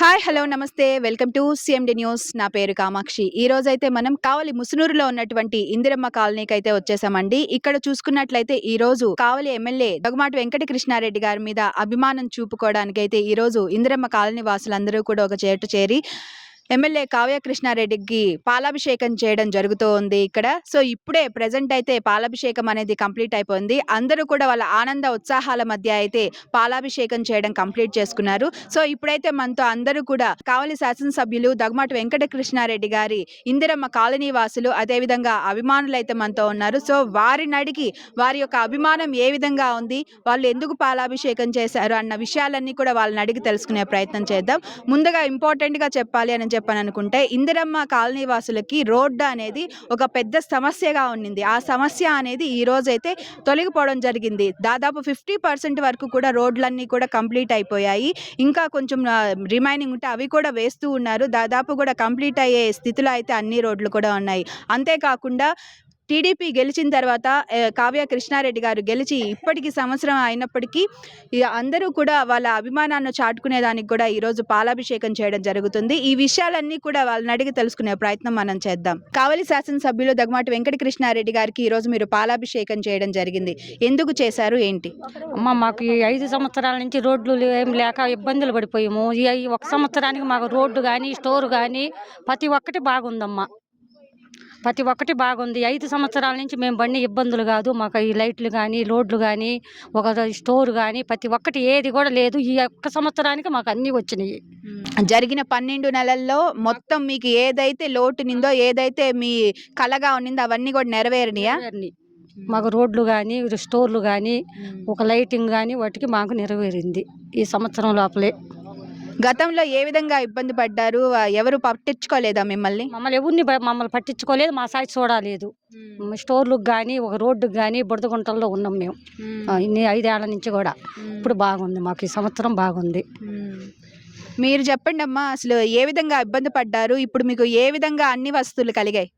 Hi hello నమస్తే. Welcome to CMD news. నా పేరు కామాక్షి. ఈ రోజైతే మనం కావలి ముసునూరులో ఉన్నటువంటి ఇందిరమ్మ కాలనీకి అయితే వచ్చేసామండి. ఇక్కడ చూసుకున్నట్లయితే ఈ రోజు కావలి ఎమ్మెల్యే దగ్గమాటి వెంకట కృష్ణారెడ్డి గారి మీద అభిమానం చూపుకోవడానికి అయితే ఈ రోజు ఇందిరమ్మ కాలనీ వాసులందరూ కూడా ఒక చేటు చేరి ఎమ్మెల్యే కావ్యకృష్ణారెడ్డికి పాలాభిషేకం చేయడం జరుగుతూ ఉంది ఇక్కడ. సో ఇప్పుడే ప్రజెంట్ అయితే పాలాభిషేకం అనేది కంప్లీట్ అయిపోయింది. అందరూ కూడా వాళ్ళ ఆనంద ఉత్సాహాల మధ్య అయితే పాలాభిషేకం చేయడం కంప్లీట్ చేసుకున్నారు. సో ఇప్పుడైతే మనతో అందరూ కూడా కావలి శాసనసభ్యులు దగ్గమాటి వెంకట కృష్ణారెడ్డి గారి ఇందిరమ్మ కాలనీ వాసులు అదేవిధంగా అభిమానులు అయితే మనతో ఉన్నారు. సో వారిని అడిగి వారి యొక్క అభిమానం ఏ విధంగా ఉంది వాళ్ళు ఎందుకు పాలాభిషేకం చేశారు అన్న విషయాలన్నీ కూడా వాళ్ళని అడిగి తెలుసుకునే ప్రయత్నం చేద్దాం. ముందుగా ఇంపార్టెంట్గా చెప్పాలి అని చెప్పని అనుకుంటే ఇందిరమ్మ కాలనీ వాసులకి రోడ్డు అనేది ఒక పెద్ద సమస్యగా ఉండింది ఆ సమస్య అనేది ఈ రోజైతే తొలగిపోవడం జరిగింది. దాదాపు ఫిఫ్టీ పర్సెంట్ వరకు కూడా రోడ్లన్నీ కూడా కంప్లీట్ అయిపోయాయి. ఇంకా కొంచెం రిమైనింగ్ ఉంటే అవి కూడా వేస్తూ ఉన్నారు. దాదాపు కూడా కంప్లీట్ అయ్యే స్థితిలో అయితే అన్ని రోడ్లు కూడా ఉన్నాయి. అంతేకాకుండా టీడీపీ గెలిచిన తర్వాత కావ్య కృష్ణారెడ్డి గారు గెలిచి ఇప్పటికి సంవత్సరం అయినప్పటికీ అందరూ కూడా వాళ్ళ అభిమానాన్ని చాటుకునే దానికి కూడా ఈరోజు పాలాభిషేకం చేయడం జరుగుతుంది. ఈ విషయాలన్నీ కూడా వాళ్ళని అడిగి తెలుసుకునే ప్రయత్నం మనం చేద్దాం. కావలి శాసనసభ్యులు దగ్గమాటి వెంకట కృష్ణారెడ్డి గారికి ఈరోజు మీరు పాలాభిషేకం చేయడం జరిగింది. ఎందుకు చేశారు? ఏంటి? అమ్మ మాకు ఈ ఐదు సంవత్సరాల నుంచి రోడ్లు ఏం లేక ఇబ్బందులు పడిపోయాము. ఈ ఒక సంవత్సరానికి మాకు రోడ్డు కానీ స్టోర్ కానీ ప్రతి ఒక్కటి బాగుందమ్మా. ప్రతి ఒక్కటి బాగుంది. ఐదు సంవత్సరాల నుంచి మేము బండి ఇబ్బందులు కాదు. మాకు ఈ లైట్లు కానీ రోడ్లు కానీ ఒక స్టోర్ కానీ ప్రతి ఒక్కటి ఏది కూడా లేదు. ఈ ఒక్క సంవత్సరానికి మాకు అన్నీ వచ్చినాయి. జరిగిన పన్నెండు నెలల్లో మొత్తం మీకు ఏదైతే లోటు నిందో ఏదైతే మీ కలగా ఉన్నిందో అవన్నీ కూడా నెరవేరినాయా. మాకు రోడ్లు కానీ స్టోర్లు కానీ ఒక లైటింగ్ కానీ వాటికి మాకు నెరవేరింది ఈ సంవత్సరం లోపలే. గతంలో ఏ విధంగా ఇబ్బంది పడ్డారు? ఎవరు పట్టించుకోలేదా మిమ్మల్ని? మమ్మల్ని ఎవరిని మమ్మల్ని పట్టించుకోలేదు. మా సాయి చూడలేదు. స్టోర్లకు కానీ ఒక రోడ్డుకు కానీ బురదగుంటల్లో ఉన్నాం మేము. ఇన్ని ఐదేళ్ళ నుంచి కూడా. ఇప్పుడు బాగుంది. మాకు ఈ సంవత్సరం బాగుంది. మీరు చెప్పండి అమ్మా అసలు ఏ విధంగా ఇబ్బంది పడ్డారు? ఇప్పుడు మీకు ఏ విధంగా అన్ని వస్తువులు కలిగాయి?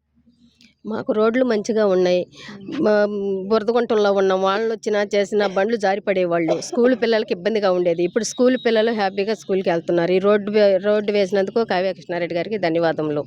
మాకు రోడ్లు మంచిగా ఉన్నాయి. మా బురదగుంటంలో ఉన్న వాళ్ళు వచ్చినా చేసిన బండ్లు జారిపడేవాళ్ళు స్కూల్ పిల్లలకి ఇబ్బందిగా ఉండేది. ఇప్పుడు స్కూల్ పిల్లలు హ్యాపీగా స్కూల్కి వెళ్తున్నారు. ఈ రోడ్డు రోడ్డు వేసినందుకు కావ్య కృష్ణారెడ్డి గారికి ధన్యవాదములు.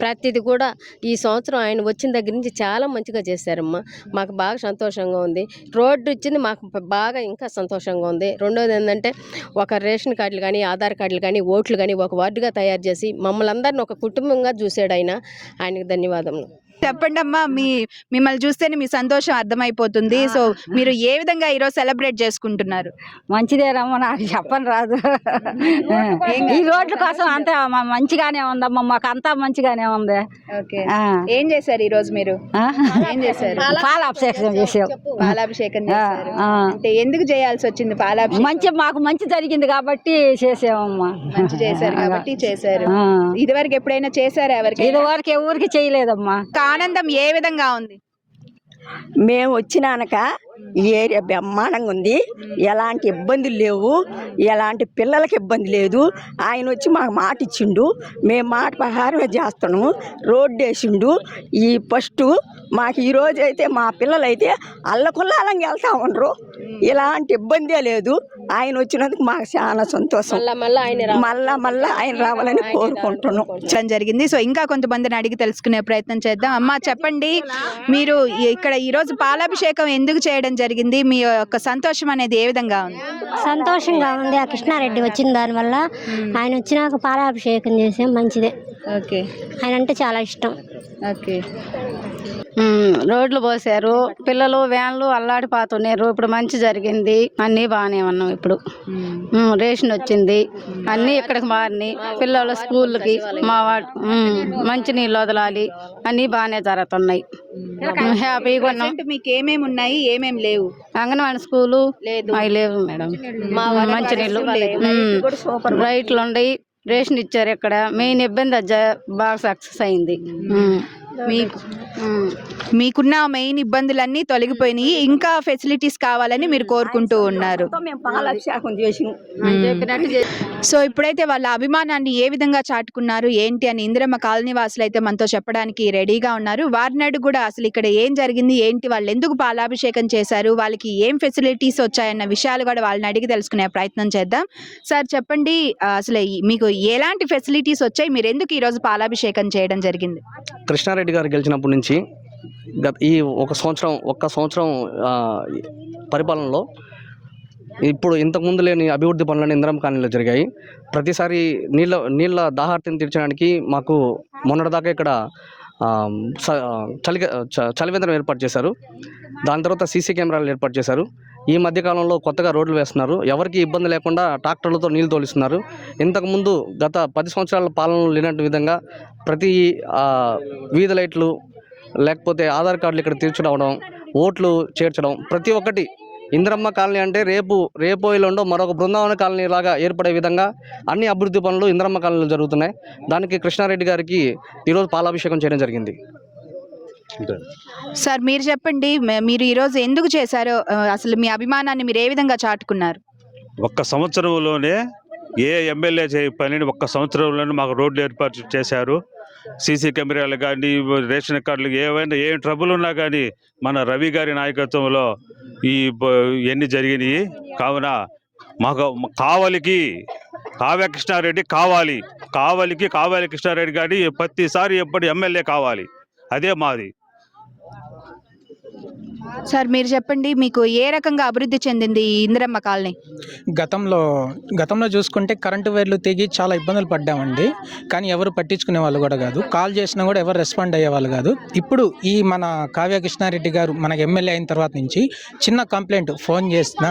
ప్రతిది కూడా ఈ సంవత్సరం ఆయన వచ్చిన దగ్గర నుంచి చాలా మంచిగా చేశారమ్మా. మాకు బాగా సంతోషంగా ఉంది. రోడ్డు ఇచ్చింది మాకు బాగా ఇంకా సంతోషంగా ఉంది. రెండోది ఏంటంటే ఒక రేషన్ కార్డులు కానీ ఆధార్ కార్డులు కానీ ఓట్లు కానీ ఒక వార్డుగా తయారు చేసి మమ్మల్ని అందరిని ఒక కుటుంబంగా చూశాడు ఆయన. ఆయనకు ధన్యవాదములు. చెప్పండి అమ్మా మీ మిమ్మల్ని చూస్తేనే మీ సంతోషం అర్థమైపోతుంది. సో మీరు ఏ విధంగా ఈరోజు సెలబ్రేట్ చేసుకుంటున్నారు? మంచిదేనమ్మా నాకు చెప్పని రాదు. ఈ రోడ్ల కోసం అంతా మంచిగానే ఉందమ్మా మాకు అంతా మంచిగానే ఉంది. ఏం చేశారు ఈ రోజు మీరు? ఏం చేశారు? పాల అభిషేకం చేసాం. పాలాభిషేకం చేశారు. అంటే ఎందుకు చేయాల్సి వచ్చింది పాలాభిషేకం? మంచి మాకు మంచి జరిగింది కాబట్టి చేసామమ్మా. మంచి చేశారు కాబట్టి చేశారు. ఇదివరకు ఎప్పుడైనా చేశారా ఎవరికి ఇది వరకు ఎవరికి చేయలేదమ్మా. ఆనందం ఏ విధంగా ఉంది? మేము వచ్చినాక ఈ ఏరియా బ్రహ్మాండంగా ఉంది. ఎలాంటి ఇబ్బందులు లేవు. ఎలాంటి పిల్లలకి ఇబ్బంది లేదు. ఆయన వచ్చి మాకు మాట ఇచ్చిండు. మేము మాట ప్రకారమే చేస్తున్నాము. రోడ్డు వేసిండు. ఈ ఫస్ట్ మాకు ఈ రోజు అయితే మా పిల్లలైతే అల్లకుల్లాలంగా వెళ్తా ఉండరు. ఎలాంటి ఇబ్బందే లేదు. ఆయన వచ్చినందుకు మాకు చాలా సంతోషం. మళ్ళా మళ్ళీ ఆయన మళ్ళా మళ్ళా ఆయన రావాలని కోరుకుంటున్నాం. జరిగింది. సో ఇంకా కొంతమందిని అడిగి తెలుసుకునే ప్రయత్నం చేద్దాం. అమ్మా చెప్పండి. మీరు ఇక్కడ ఈ రోజు పాలాభిషేకం ఎందుకు చేయడం జరిగింది? మీ యొక్క సంతోషం అనేది ఏ విధంగా ఉంది? సంతోషంగా ఉంది. ఆ కృష్ణారెడ్డి వచ్చిన దానివల్ల ఆయన వచ్చినాక పాలాభిషేకం చేసాం. మంచిదే. ఓకే. ఆయన అంటే చాలా ఇష్టం. ఓకే. రోడ్లు పోసారు పిల్లలు వ్యాన్లు అల్లాడిపోతున్నారు. ఇప్పుడు మంచి జరిగింది. అన్నీ బాగానే ఉన్నాం ఇప్పుడు. రేషన్ వచ్చింది. అన్నీ ఇక్కడికి మారినాయి. పిల్లలు స్కూల్కి మా వాడు మంచి నీళ్ళు వదలాలి. అన్నీ బాగానే జరుగుతున్నాయి. హ్యాపీగా ఉన్నాం. మీకు ఏమేమి ఉన్నాయి? ఏమేమి లేవు? అంగన్వాడి స్కూలు అవి లేవు మేడం. మంచి నీళ్ళు రైట్లు ఉన్నాయి. రేషన్ ఇచ్చారు ఇక్కడ. మెయిన్ ఇబ్బంది బాగా సక్సెస్ అయింది. మీకు మీకున్న మెయిన్ ఇబ్బందులన్నీ తొలగిపోయినాయి. ఇంకా ఫెసిలిటీస్ కావాలని మీరు కోరుకుంటూ ఉన్నారు. సో ఇప్పుడైతే వాళ్ళ అభిమానాన్ని ఏ విధంగా చాటుకున్నారు ఏంటి అని ఇందిరమ్మ కాలనీ వాసులు అయితే మనతో చెప్పడానికి రెడీగా ఉన్నారు. వారినాడు కూడా అసలు ఇక్కడ ఏం జరిగింది ఏంటి వాళ్ళు ఎందుకు పాలాభిషేకం చేశారు వాళ్ళకి ఏం ఫెసిలిటీస్ వచ్చాయన్న విషయాలు కూడా వాళ్ళని అడిగి తెలుసుకునే ప్రయత్నం చేద్దాం. సార్ చెప్పండి అసలు మీకు ఎలాంటి ఫెసిలిటీస్ వచ్చాయి మీరు ఎందుకు ఈ రోజు పాలాభిషేకం చేయడం జరిగింది? కృష్ణారెడ్డి గారు గెలిచినప్పటి నుంచి గత ఈ ఒక సంవత్సరం ఒక్క సంవత్సరం పరిపాలనలో ఇప్పుడు ఇంతకుముందు లేని అభివృద్ధి పనులను ఇందిరం కాలనీలో జరిగాయి. ప్రతిసారి నీళ్ళ నీళ్ళ దాహార్తిని తీర్చడానికి మాకు మొన్నటిదాకా ఇక్కడ చలి చ- చలివేంద్రం ఏర్పాటు చేశారు. దాని తర్వాత సీసీ కెమెరాలు ఏర్పాటు చేశారు. ఈ మధ్యకాలంలో కొత్తగా రోడ్లు వేస్తున్నారు. ఎవరికి ఇబ్బంది లేకుండా ట్రాక్టర్లతో నీళ్ళు తోలిస్తున్నారు. ఇంతకుముందు గత పది సంవత్సరాల పాలనలో లేనట్టు విధంగా ప్రతి వీధి లైట్లు లేకపోతే ఆధార్ కార్డులు ఇక్కడ తీర్చడం ఓట్లు చేర్చడం ప్రతి ఒక్కటి ఇందిరమ్మ కాలనీ అంటే రేపు రేపు మరొక బృందావన కాలనీ లాగా ఏర్పడే విధంగా అన్ని అభివృద్ధి పనులు ఇందిరమ్మ కాలనీలో జరుగుతున్నాయి. దానికి కృష్ణారెడ్డి గారికి ఈరోజు పాలాభిషేకం చేయడం జరిగింది. సార్ మీరు చెప్పండి మీరు ఈ రోజు ఎందుకు చేశారో అసలు మీ అభిమానాన్ని మీరు ఏ విధంగా చాటుకున్నారు? ఒక్క సంవత్సరంలోనే ఏ ఎమ్మెల్యే చేయ పనిని ఒక్క సంవత్సరంలోనే మాకు రోడ్లు ఏర్పాటు చేశారు. సీసీ కెమెరాలు కానీ రేషన్ కార్డులు ఏవైనా ఏ ట్రబుల్ ఉన్నా కానీ మన రవి గారి నాయకత్వంలో ఈ ఇవన్నీ జరిగినాయి. కావున మాకు కావలికి కావ్య కృష్ణారెడ్డి కావాలి. కావలికి కావ్య కృష్ణారెడ్డి గారి ప్రతిసారి ఎప్పటి ఎమ్మెల్యే కావాలి. అదే మాది. సార్ మీరు చెప్పండి మీకు ఏ రకంగా అభివృద్ధి చెందింది ఈ ఇందిరమ్మ కాలనీ? గతంలో గతంలో చూసుకుంటే కరెంటు వైర్లు తెగి చాలా ఇబ్బందులు పడ్డామండి. కానీ ఎవరు పట్టించుకునే వాళ్ళు కూడా కాదు. కాల్ చేసినా కూడా ఎవరు రెస్పాండ్ అయ్యేవాళ్ళు కాదు. ఇప్పుడు ఈ మన కావ్య కృష్ణారెడ్డి గారు మనకు ఎమ్మెల్యే అయిన తర్వాత నుంచి చిన్న కంప్లైంట్ ఫోన్ చేసినా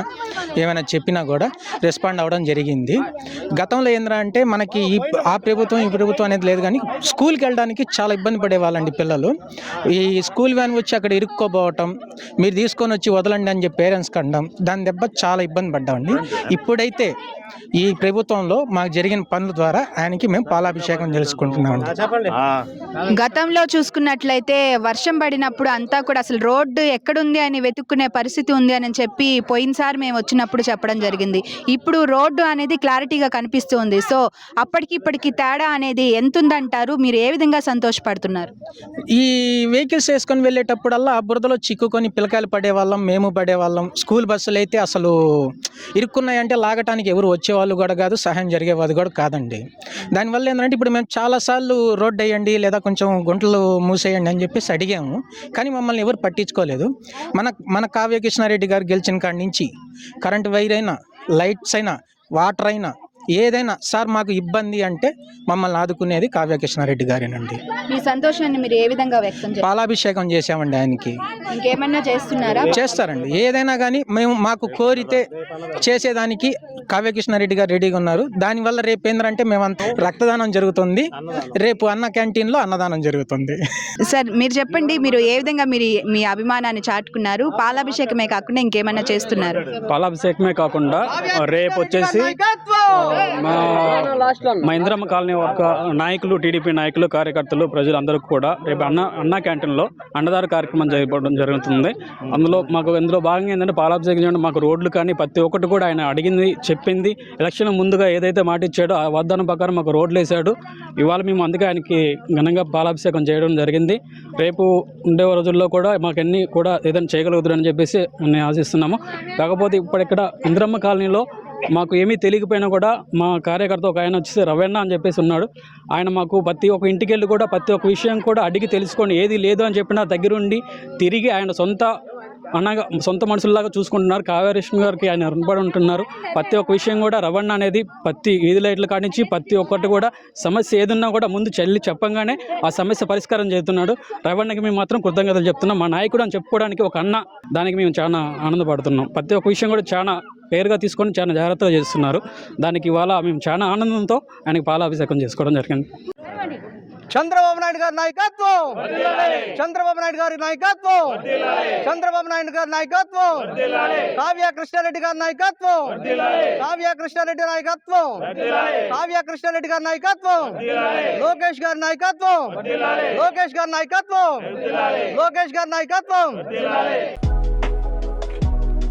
ఏమైనా చెప్పినా కూడా రెస్పాండ్ అవ్వడం జరిగింది. గతంలో ఏంద్రా అంటే మనకి ఈ ఆ ప్రభుత్వం ఈ ప్రభుత్వం అనేది లేదు కానీ స్కూల్కి వెళ్ళడానికి చాలా ఇబ్బంది పడేవాళ్ళండి పిల్లలు. ఈ స్కూల్ వ్యాన్ వచ్చి అక్కడ ఇరుక్కోపోవటం మీరు తీసుకొని వచ్చి వదలండి అని చెప్పి పేరెంట్స్ కండం దాని దెబ్బ చాలా ఇబ్బంది పడ్డామండి. ఇప్పుడైతే ఈ ప్రభుత్వంలో మాకు జరిగిన పనుల ద్వారా ఆయనకి మేము పాలాభిషేకం తెలుసుకుంటున్నామండి. గతంలో చూసుకున్నట్లయితే వర్షం పడినప్పుడు అంతా కూడా అసలు రోడ్డు ఎక్కడుంది అని వెతుక్కునే పరిస్థితి ఉంది అని చెప్పి పోయినసారి మేము వచ్చినప్పుడు చెప్పడం జరిగింది. ఇప్పుడు రోడ్డు అనేది క్లారిటీగా కనిపిస్తుంది. సో అప్పటికి ఇప్పటికి తేడా అనేది ఎంత ఉందంటారు మీరు ఏ విధంగా సంతోషపడుతున్నారు? ఈ వెహికల్స్ వేసుకొని వెళ్ళేటప్పుడల్లా ఆ బురదలో చిక్కుకొని పిల్లకాయలు పడేవాళ్ళం మేము పడేవాళ్ళం. స్కూల్ బస్సులు అయితే అసలు ఇరుక్కున్నాయంటే లాగటానికి ఎవరు వచ్చేవాళ్ళు కూడా కాదు సహాయం జరిగేవాళ్ళు కూడా కాదండి. దానివల్ల ఏంటంటే ఇప్పుడు మేము చాలాసార్లు రోడ్డు వేయండి లేదా కొంచెం గుంటలు మూసేయండి అని చెప్పేసి అడిగాము. కానీ మమ్మల్ని ఎవరు పట్టించుకోలేదు. మన మన కావ్య కృష్ణారెడ్డి గారు గెలిచిన కాడి నుంచి కరెంట్ వైర్ అయినా లైట్స్ అయినా వాటర్ అయినా ఏదైనా సార్ మాకు ఇబ్బంది అంటే మమ్మల్ని ఆదుకునేది కావ్య కృష్ణారెడ్డి గారేనండి మీ సంతోషాన్ని మీరు ఏ విధంగా వ్యక్తం పాలాభిషేకం చేశామండి ఆయనకి. ఇంకేమన్నా చేస్తున్నారా? చేస్తారండి. ఏదైనా కానీ మేము మాకు కోరితే చేసేదానికి కావ్యకృష్ణారెడ్డి గారు రెడీగా ఉన్నారు. దానివల్ల రేపు ఏంటంటే మేమంతా రక్తదానం జరుగుతుంది. రేపు అన్న క్యాంటీన్లో అన్నదానం జరుగుతుంది. సార్ మీరు చెప్పండి మీరు ఏ విధంగా మీరు మీ అభిమానాన్ని చాటుకున్నారు? పాలాభిషేకమే కాకుండా ఇంకేమన్నా చేస్తున్నారు? పాలాభిషేకమే కాకుండా రేపు వచ్చేసి మా ఇంద్రమ్మ కాలనీ యొక్క నాయకులు టీడీపీ నాయకులు కార్యకర్తలు ప్రజలందరూ కూడా రేపు అన్న అన్న క్యాంటీన్లో అన్నదార కార్యక్రమం చేయబడడం జరుగుతుంది. అందులో మాకు ఇందులో భాగంగా ఏంటంటే పాలాభిషేకం చేయడం మాకు రోడ్లు కానీ ప్రతి ఒక్కటి కూడా ఆయన అడిగింది చెప్పింది. ఎలక్షన్ ముందుగా ఏదైతే మాట ఇచ్చాడో ఆ వాగ్దానం ప్రకారం మాకు రోడ్లు వేశాడు. ఇవాళ మేము అందుకే ఆయనకి ఘనంగా పాలాభిషేకం చేయడం జరిగింది. రేపు ఉండే రోజుల్లో కూడా మాకు అన్నీ కూడా ఏదైనా చేయగలుగుతారని చెప్పేసి నేను ఆశిస్తున్నాము. కాకపోతే ఇప్పుడు ఇక్కడ ఇంద్రమ్మ కాలనీలో మాకు ఏమీ తెలియకపోయినా కూడా మా కార్యకర్త ఒక ఆయన వచ్చేసి రవెన్న అని చెప్పేసి ఉన్నాడు. ఆయన మాకు ప్రతి ఒక్క ఇంటికి వెళ్ళి కూడా ప్రతి ఒక్క విషయం కూడా అడిగి తెలుసుకొని ఏది లేదు అని చెప్పినా దగ్గరుండి తిరిగి ఆయన సొంత అన్నగా సొంత మనుషుల్లాగా చూసుకుంటున్నారు. కావ్యకృష్ణ గారికి ఆయన రుణపడి ఉంటున్నారు. ప్రతి ఒక్క విషయం కూడా రవణ అనేది ప్రతి వీధి లైట్లు కానించి ప్రతి ఒక్కటి కూడా సమస్య ఏదున్నా కూడా ముందు చెల్లి చెప్పంగానే ఆ సమస్య పరిష్కారం చేస్తున్నాడు. రవణకి మేము మాత్రం కృతజ్ఞతలు చెప్తున్నాం. మా నాయకుడు అని చెప్పుకోవడానికి ఒక అన్న దానికి మేము చాలా ఆనందపడుతున్నాం. ప్రతి ఒక్క విషయం కూడా చాలా పేరుగా తీసుకొని చాలా జాగ్రత్తగా చేస్తున్నారు. దానికి ఇవాళ మేము చాలా ఆనందంతో ఆయనకి పాలాభిషేకం చేసుకోవడం జరిగింది. చంద్రబాబు నాయుడు గారి నాయకత్వం. చంద్రబాబు నాయుడు గారి నాయకత్వం. చంద్రబాబు నాయుడు గారి నాయకత్వం. కావ్య కృష్ణారెడ్డి గారి నాయకత్వం. కావ్య కృష్ణారెడ్డి నాయకత్వం. కావ్య కృష్ణారెడ్డి గారి నాయకత్వం. లోకేష్ గారి నాయకత్వం. లోకేష్ గారి నాయకత్వం. లోకేష్ గారి నాయకత్వం.